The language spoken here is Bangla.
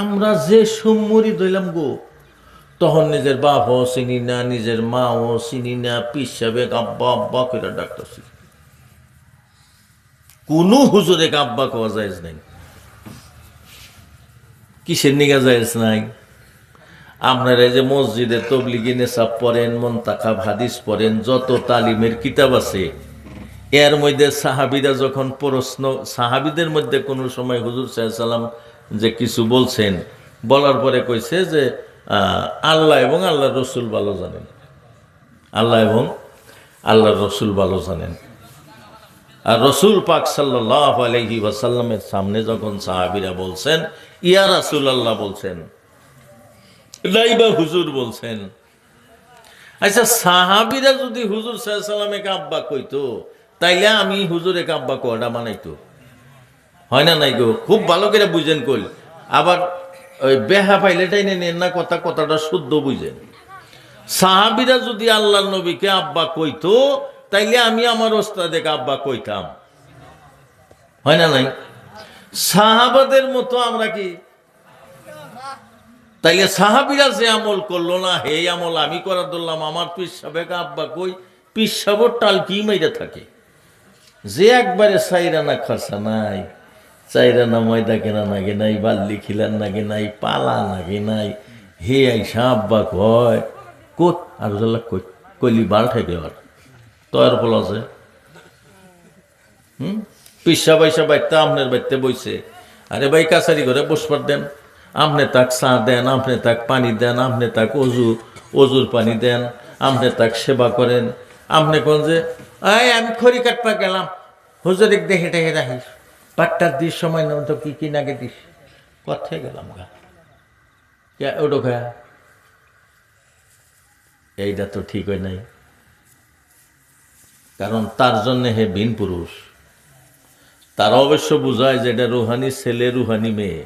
আমরা যে সম্মরি দইলাম গো, তখন নিজের বাপ বাপও চিনি না, নিজের মা মাও চিনি না, পিসাবে আব্বা আব্বা করে ডাক্তার কোনো হুজুরে আব্বা কোয়া যায় নাই। কিসের নিগা যায় নাই? আপনারা এই যে মসজিদে তবলিগি নেশাব পড়েন মন্তাকাব হাদিস পড়েন, যত তালিমের কিতাব আছে, এর মধ্যে সাহাবিরা যখন প্রশ্ন, সাহাবিদের মধ্যে কোনো সময় হুজুর সাল্লাম যে কিছু বলছেন, বলার পরে কইছে যে আল্লাহ এবং আল্লাহ রসুল ভালো জানেন। আল্লাহ এবং আল্লাহ রসুল ভালো জানেন। আর রসুল পাক সাল্লাহ আলহি ওয়াসাল্লামের সামনে যখন সাহাবিরা বলছেন, ইয়া রাসুল আল্লাহ বলছেন, লাইবা হুজুর বলছেন আচ্ছা সাহাবিরা যদি হুজুর সাল্লামে আব্বা কইতো, তাইলে আমি হুজুরে আব্বা কোয়াটা মানাইতো হয় না নাই গো? খুব ভালো করে বুঝেন কইল আবার ওই বেহা পাইলে টাইনে নেন না, কথা, কথাটা শুদ্ধ বুঝেন। সাহাবিরা যদি আল্লাহ নবীকে আব্বা কইতো, তাইলে আমি আমার ওস্তাদেকে আব্বা কইতাম। হয় না নাই? সাহাবাদের মতো আমরা কি? তাইলে সাহাবিরা যে আমল করল না, হে আমল আমি করা ধরলাম, আমার পিসাবেক আব্বা কই, পিসাবর টাল কি মাইরা থাকে? যে একবারে সাইরা না, খাসা নাই। চাইরা না ময়দা কেনা নাগে নাই, বাল্লি খিলার নাগে নাই, পালা নাগে নাই। হে আইসা আব্বা কয়, কোত? আর কইলি বাল ঠেকে আর তয়ার ফল আছে। হুম? পিসা পয়সা বাইতে আমনের বাইতে বইছে। আরে ভাই, কাছারি ঘরে বসবার দেন। আপনি তাক চা দেন আপনি তাক পানি দেন আপনি তাক অজু, অজুর পানি দেন আপনি তাক সেবা করেন। আপনি কোন যে আমি খড়ি কাটপা গেলাম। হুজুরিক দেখে টেহে রাখিস পাট্টার দিস সময় না তো কি কি নাগে দিস? কোথায় গেলাম গা? কে ওটো গা? এইটা তো ঠিক হয় নাই। কারণ তার জন্যে হে ভিন পুরুষ। তারা অবশ্য বোঝায় যে এটা রুহানি ছেলে রুহানি মেয়ে।